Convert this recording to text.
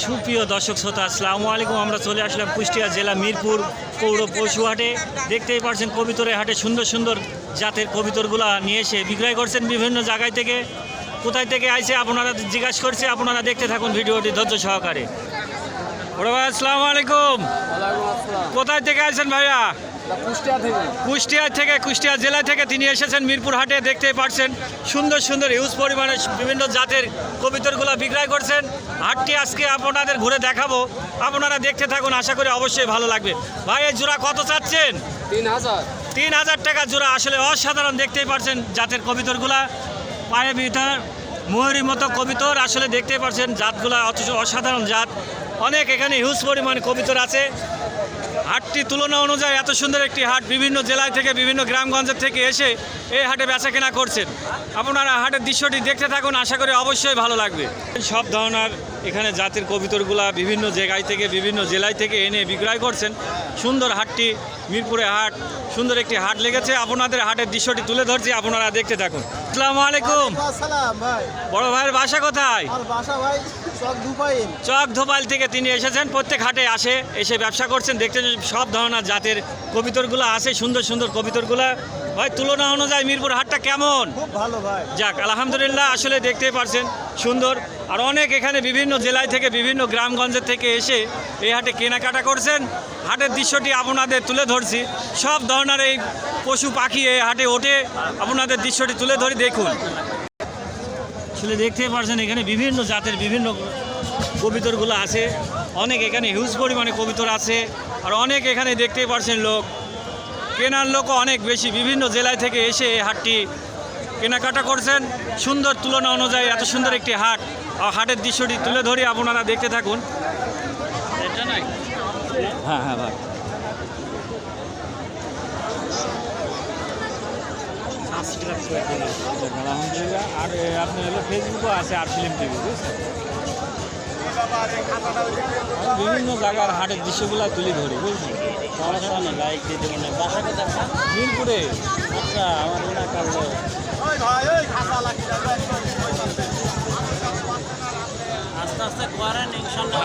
সুপ্রিয় দর্শক শ্রোতা, আসসালামু আলাইকুম। আমরা চলে আসলাম কুষ্টিয়া জেলা মিরপুর পৌর পশু হাটে দেখতেই পারছেন কবিতরের হাটে সুন্দর সুন্দর জাতের কবিতরগুলা নিয়ে এসে বিক্রয় করছেন বিভিন্ন জায়গায় থেকে। কোথায় থেকে আইছে আপনারা জিজ্ঞাসা করছে, আপনারা দেখতে থাকুন ভিডিওটি ধৈর্য সহকারে। ওরা ভাই, আসসালামু আলাইকুম। কোথায় থেকে আইছেন ভাইয়া? কুষ্টিয়া থেকে। কুষ্টিয়া থেকে কুষ্টিয়া জেলা থেকে তিনি এসেছেন মিরপুর হাটে দেখতেই পাচ্ছেন সুন্দর সুন্দর হিউজ পরিমাণে বিভিন্ন জাতের কবিতরগুলো বিক্রয় করছেন। হাটটি আজকে আপনাদের ঘুরে দেখাবো। আপনারা দেখতে থাকুন আশা করি অবশ্যই ভালো লাগবে। ভাই এই জোড়া কত চাচ্ছেন? তিন হাজার। তিন হাজার টাকা জোড়া আসলে অসাধারণ দেখতেই পাচ্ছেন জাতের কবিতরগুলা। পায়ে বিতার ময়ূরীর মতো কবিতর আসলে দেখতেই পাচ্ছেন জাতগুলা অথচ অসাধারণ জাত। অনেক এখানে হিউজ পরিমাণ কবিতর আছে। হাটটি তুলনা অনুযায়ী এত সুন্দর একটি হাট বিভিন্ন জেলায় থেকে বিভিন্ন গ্রামগঞ্জের থেকে এসে এই হাটে বেচা কেনা করছেন। আপনারা হাটের দৃশ্যটি দেখতে থাকুন আশা করি অবশ্যই ভালো লাগবে। সব ধরনের এখানে জাতির কবিতরগুলা বিভিন্ন জায়গায় থেকে বিভিন্ন জেলায় থেকে এনে বিক্রয় করছেন। সুন্দর হাটটি মিরপুরে হাট সুন্দর একটি হাট লেগেছে। আপনাদের হাটের দৃশ্যটি তুলে ধরছি আপনারা দেখতে থাকুন। আসসালামু আলাইকুম। বড় ভাইয়ের বাসা কোথায়? বাসা ভাই চক ধোপাল থেকে তিনি এসেছেন প্রত্যেক হাটে আসে এসে ব্যবসা করছেন দেখতে সব ধরনের জাতের কবিতরগুলো আছে সুন্দর সুন্দর কবিতরগুলো। ভাই তুলনা অনুযায়ী মিরপুর হাটটা কেমন? খুব ভালো ভাই। যাক আলহামদুলিল্লাহ আসলে দেখতেই পারছেন সুন্দর। আর অনেক এখানে বিভিন্ন জেলায় থেকে বিভিন্ন গ্রামগঞ্জের থেকে এসে এই হাটে কেনাকাটা করছেন। হাটের দৃশ্যটি আপনাদের তুলে ধরছি। সব ধরনের এই পশু পাখি এই হাটে ওঠে। আপনাদের দৃশ্যটি তুলে ধরে দেখুন। আসলে দেখতেই পারছেন এখানে বিভিন্ন জাতের বিভিন্ন কবিতরগুলো আছে। অনেক এখানে হিউজ পরিমাণে কবিতর আছে আর অনেক এখানে দেখতেই পারছেন লোক। কেনার লোকও অনেক বেশি। বিভিন্ন জেলায় থেকে এসে এই হাটটি কেনাকাটা করছেন। সুন্দর তুলনা অনুযায়ী এত সুন্দর একটি হাট। আর হাটের দৃশ্যটি তুলে ধরে আপনারা দেখতে থাকুন। হ্যাঁ হ্যাঁ ভাই। আলহামদুলিল্লাহ আর আপনার হলো ফেসবুকও আছে আর ফিল্ম টিভি বুঝছেন বিভিন্ন জায়গার হাটের দৃশ্যগুলো তুলে ধরি বুঝলি সমস্যা নেই লাইক দিয়ে দেবেন বাসা কোথায় মিরপুরে আচ্ছা আমার লাগি যাবে আস্তে আস্তে করেন, ইনশাল্লাহ